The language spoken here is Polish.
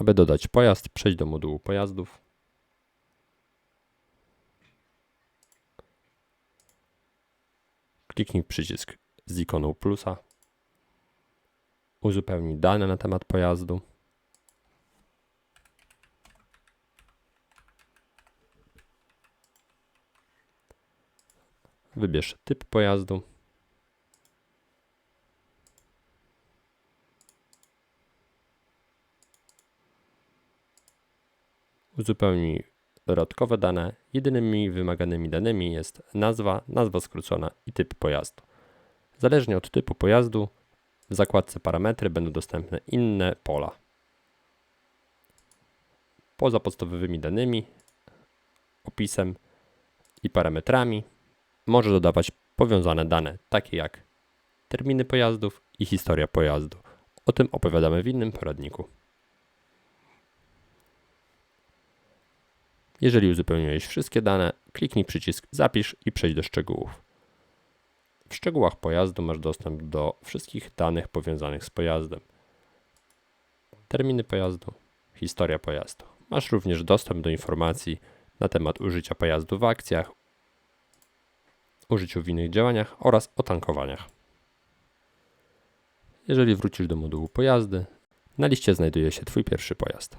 Aby dodać pojazd, przejdź do modułu pojazdów. Kliknij przycisk z ikoną plusa. Uzupełnij dane na temat pojazdu. Wybierz typ pojazdu. Uzupełnij dodatkowe dane. Jedynymi wymaganymi danymi jest nazwa, nazwa skrócona i typ pojazdu. Zależnie od typu pojazdu w zakładce parametry będą dostępne inne pola. Poza podstawowymi danymi, opisem i parametrami może dodawać powiązane dane, takie jak terminy pojazdów i historia pojazdu. O tym opowiadamy w innym poradniku. Jeżeli uzupełniłeś wszystkie dane, kliknij przycisk Zapisz i przejdź do szczegółów. W szczegółach pojazdu masz dostęp do wszystkich danych powiązanych z pojazdem. Terminy pojazdu, historia pojazdu. Masz również dostęp do informacji na temat użycia pojazdu w akcjach, użyciu w innych działaniach oraz o tankowaniach. Jeżeli wrócisz do modułu pojazdy, na liście znajduje się Twój pierwszy pojazd.